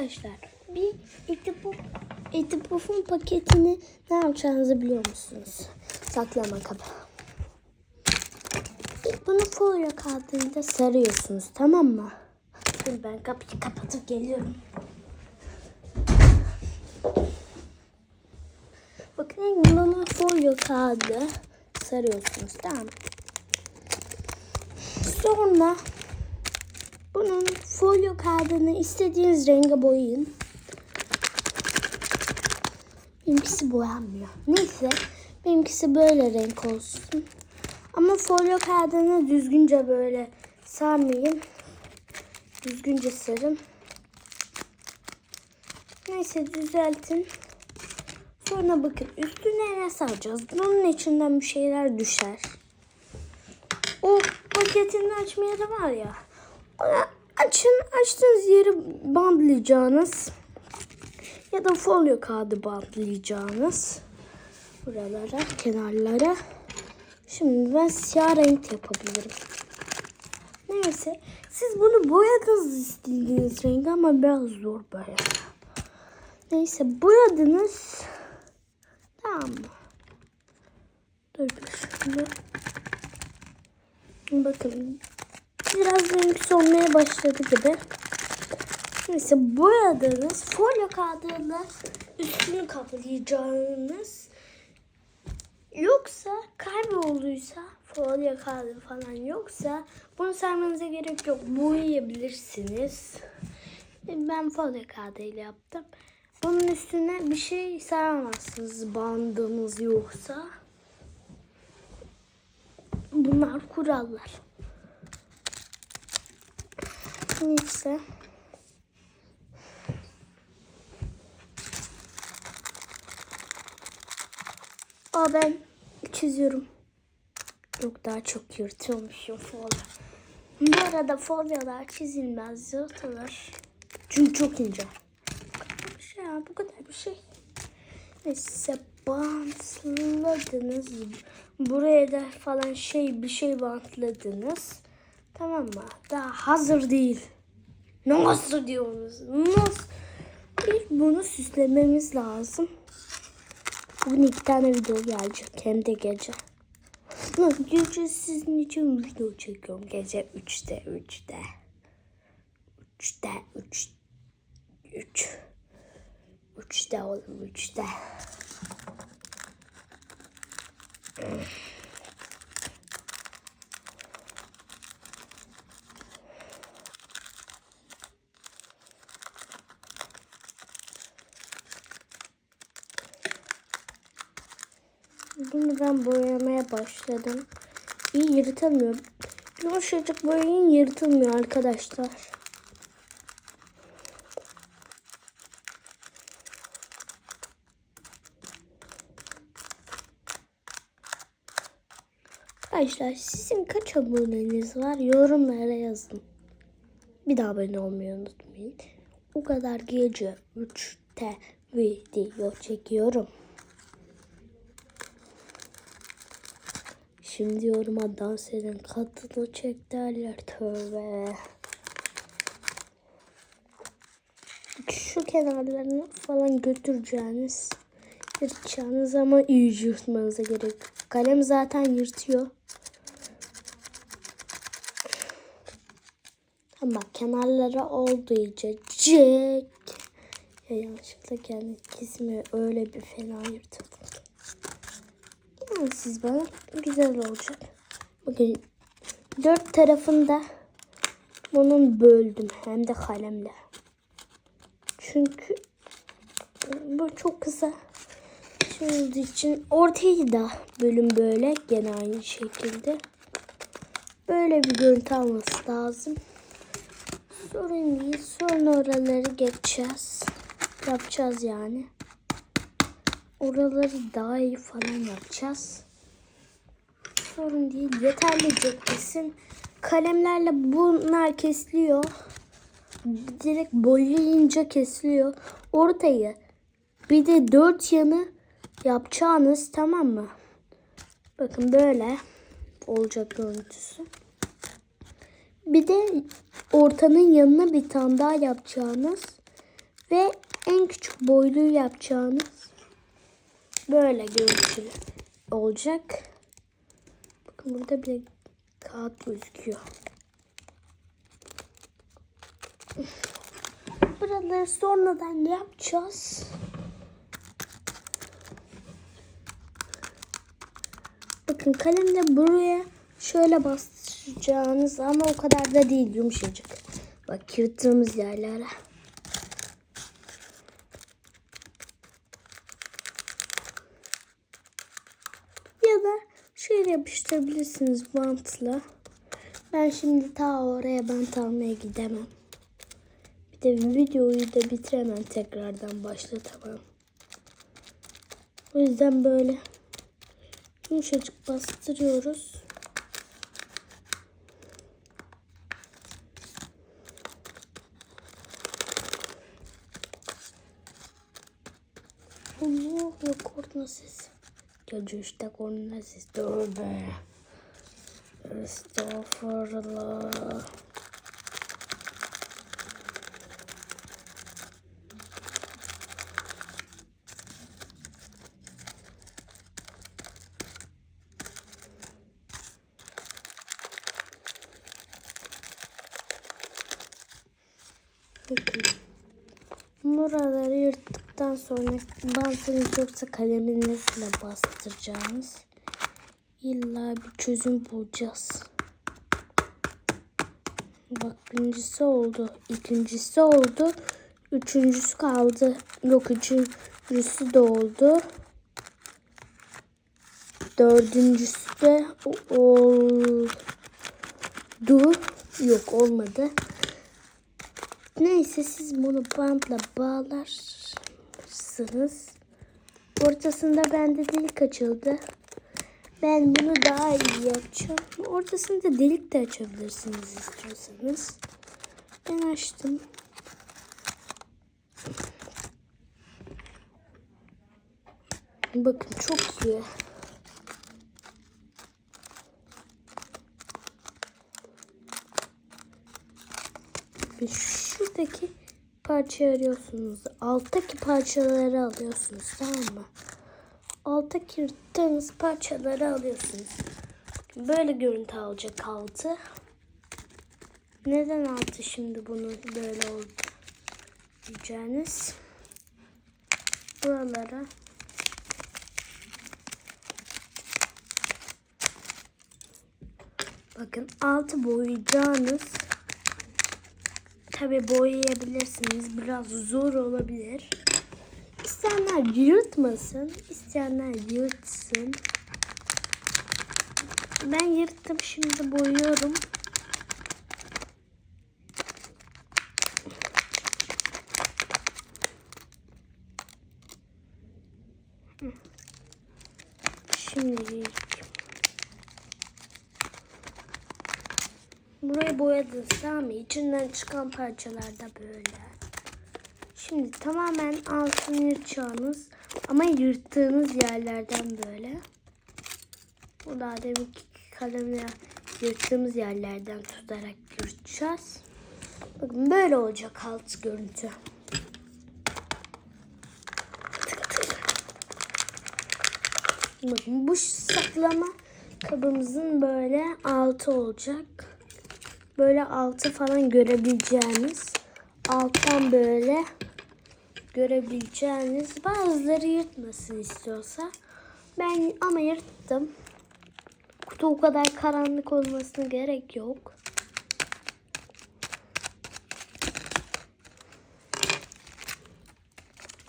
Arkadaşlar bir etipuf, etipufun paketini ne yapacağınızı biliyor musunuz? Saklama kabı. Bunu folyo kağıdıyla sarıyorsunuz tamam mı? Şimdi ben kapıyı kapatıp geliyorum. Bakın bunu folyo kağıdı sarıyorsunuz tamam? Sonra bunun folyo kağıdını istediğiniz renge boyayın. Benimkisi boyanmıyor. Neyse benimkisi böyle renk olsun. Ama folyo kağıdını düzgünce böyle sarmayın. Düzgünce sarın. Neyse düzeltin. Sonra bakın üstüne ne saracağız? Bunun içinden bir şeyler düşer. O paketini açma yeri var ya. Açın, açtığınız yeri bantlayacağınız ya da folyo kağıdı bantlayacağınız buralara, kenarlara. Şimdi ben siyah renk yapabilirim. Neyse, siz bunu boyadınız istediğiniz renk ama biraz zor böyle. Neyse, boyadınız. Tamam mı? Dur şimdi. Bakın biraz renk solmaya başladı gibi. Neyse boyadığınız folyo kağıdıyla üstünü kaplayacağınız yoksa kaybolduysa folyo kağıdı falan yoksa bunu sarmanıza gerek yok. Boyayabilirsiniz. Ben folyo kağıdıyla yaptım. Bunun üstüne bir şey saramazsınız bandınız yoksa. Bunlar kurallar. Neyse. Aa ben çiziyorum. Yok daha çok yırtıyormuşum folyo. Bu arada folyolar çizilmez yırtılır. Çünkü çok ince. Bu şey ya bu kadar bir şey. Neyse bantladınız. Buraya da falan şey bir şey bantladınız. Tamam mı? Daha hazır değil. Nasıl diyorsunuz? Nasıl? İlk bunu süslememiz lazım. Bugün iki tane video gelecek. Hem de gece. Gece sizin için video çekiyorum. Gece 3'te 3'te. 3'te 3 3 3'te oğlum 3'te. Ben boyamaya başladım. İyi yırtamıyor. Yumuşacık boyayın yırtılmıyor arkadaşlar. Arkadaşlar sizin kaç aboneniz var yorumlara yazın. Bir daha abone olmayı unutmayın. O kadar gece 3'te video çekiyorum. Şimdi yoruma dans eden kadını çek derler tövbe. Şu kenarlarını falan götüreceğiniz, yırtacağınız ama iyi yırtmanıza gerek. Kalem zaten yırtıyor. Ama kenarlara oldu iyice. Cek. Ya yanlışlıkla kendi kesimi öyle bir fena yırtıldım. Yani siz bana güzel olacak. Bakın dört tarafında bunun böldüm hem de kalemle. Çünkü bu çok kısa. Şimdi için ortayı da bölüm böyle gene aynı şekilde. Böyle bir görüntü alması lazım. Sorun değil. Sonra oraları geçeceğiz. Yapacağız yani. Oraları daha iyi falan yapacağız. Sorun değil. Yeterli kesin. Kalemlerle bunlar kesiliyor. Direkt boyayınca kesiliyor. Ortayı bir de dört yanı yapacağınız tamam mı? Bakın böyle olacak görüntüsü. Bir de ortanın yanına bir tane daha yapacağınız Ve en küçük boyluğu yapacağınız böyle görüntülü olacak. Bakın burada bile kağıt gözüküyor. Buraları sonradan yapacağız. Bakın kalemle buraya şöyle bastıracağınız ama o kadar da değil yumuşacık. Bak yırttığımız yerlere. Ya da şöyle yapıştırabilirsiniz bantla. Ben şimdi ta oraya bant almaya gidemem. Bir de videoyu da bitiremem tekrardan başlatamam. O yüzden böyle yumuşacık bastırıyoruz. Allah yok korna sesi. Gece işte korna sesi. Tövbe. Estağfurullah. Bakın. Yırttıktan sonra bantınız yoksa kaleminizle bastıracağınız illa bir çözüm bulacağız. Bak birincisi oldu. ikincisi oldu. Üçüncüsü kaldı. Yok üçüncüsü de oldu. Dördüncüsü de oldu. Yok olmadı. Neyse siz bunu bantla bağlarsınız. Ortasında bende delik açıldı. Ben bunu daha iyi yapacağım. Ortasında delik de açabilirsiniz istiyorsanız. Ben açtım. Bakın çok iyi. Şuradaki parçayı arıyorsunuz. Alttaki parçaları alıyorsunuz tamam mı? Alttaki yırttığınız parçaları alıyorsunuz. Böyle görüntü alacak altı. Neden altı şimdi bunu böyle oldu diyeceğiniz. Buralara Bakın altı boyayacağınız Tabi boyayabilirsiniz. Biraz zor olabilir. İsteyenler yırtmasın. isteyenler yırtsın. Ben yırttım. Şimdi boyuyorum. Şimdi Burayı boyadınız tamam mı? İçinden çıkan parçalar da böyle. Şimdi tamamen altını yırtacağınız ama yırttığınız yerlerden böyle. Bu daha deminki kalemle yırttığımız yerlerden tutarak yırtacağız. Bakın böyle olacak alt görüntü. Bakın bu saklama kabımızın böyle altı olacak böyle altı falan görebileceğiniz alttan böyle görebileceğiniz bazıları yırtmasın istiyorsa ben ama yırttım. Kutu o kadar karanlık olmasına gerek yok.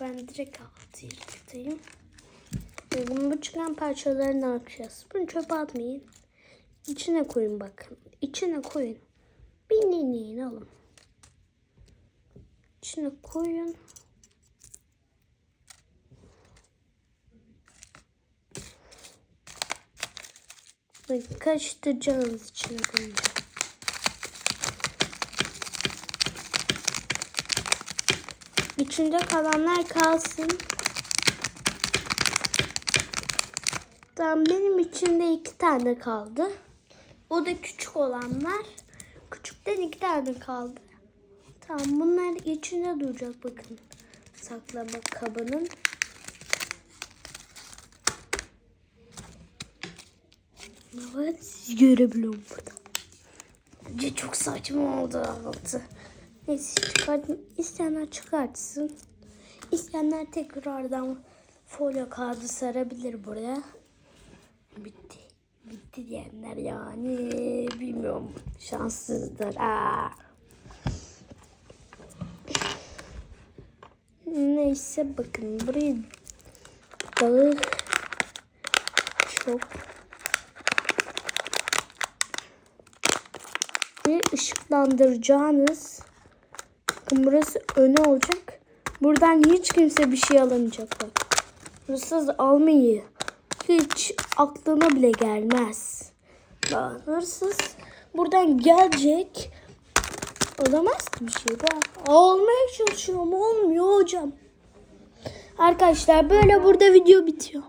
Ben direkt altı yırtayım ve bunu bu çıkan parçaları ne yapacağız? Bunu çöpe atmayın. İçine koyun bakın. İçine koyun. Bir deneyin oğlum. İçine koyun. Bakın karıştıracağınız içine koyun. İçinde kalanlar kalsın. Tamam benim içinde iki tane kaldı. O da küçük olanlar. Küçükten iki tane kaldı. Tamam bunlar içinde duracak bakın. Saklama kabının. Evet siz görebiliyorum burada. Bence çok saçma oldu altı. Neyse çıkart, isteyenler çıkartsın. İsteyenler tekrardan folyo kağıdı sarabilir buraya. Bitti. Bitti diyenler yani bilmiyorum. Şanssızdır. Aa. Neyse bakın burayı dağı çok bir ışıklandıracağınız bakın burası öne olacak. Buradan hiç kimse bir şey alamayacak bak. Hırsız almayı hiç aklına bile gelmez. Bak hırsız buradan gelecek. Olamaz ki bir şey. Ben almaya çalışıyorum. Olmuyor hocam. Arkadaşlar böyle burada video bitiyor.